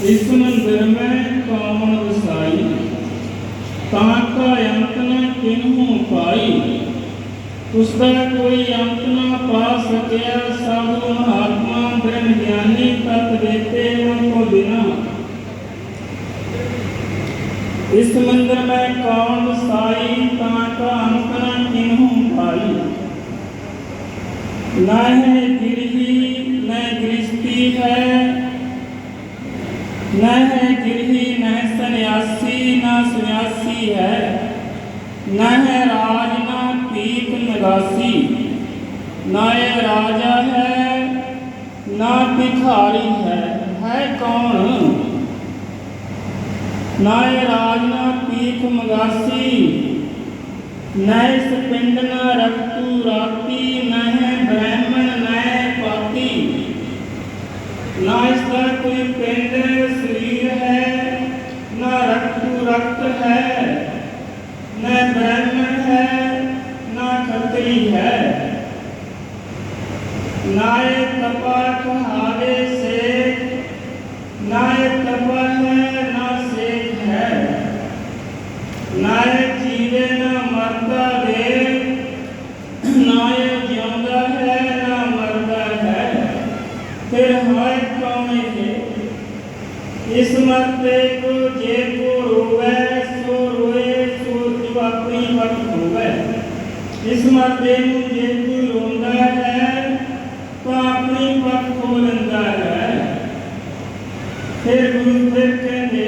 इस मंदिर में कौन वसाई ताका अंत न किन्हू पाई उसका कोई अंत न पा सकिया साधु महात्मा ब्रह्म ज्ञानी तत् देते उनको बिना इस मंदिर में कौन वसाई ताका अंत न किन्हू पाई न है गिरही न गृहस्थी है न है गिरही न है सन्यासी न सन्यासी है न है राज न पीत नगासी न ये राजा है न भिखारी है है कौन न ये राज न पीठ मगासी न इस पिंड न रक्तु राती न है ब्राह्मण न है पाती ना इसका कोई पिंड शरीर है, न रक्तु रक्त है, न ब्राह्मण है, न खत्री है। नाय तपा कहावे से नाय तप है, न सेठ है। नाय जीवे, न मरता ਇਹ ਇਸ ਮਰਦੇ ਕੋ ਜੇ ਕੋ ਰੋਵੇ ਸੋ ਰੋਏ ਸੋ ਜੋ ਆਪਣੀ ਵਕਤ ਹੋਵੇ ਇਸ ਮਰਦੇ ਨੂੰ ਜੇ ਕੋਈ ਰੋਂਦਾ ਹੈ ਤਾਂ ਆਪਣੀ ਵਕਤ ਹੋ ਲੈਂਦਾ ਹੈ ਫਿਰ ਗੁਰੂ ਫਿਰ ਕਹਿੰਦੇ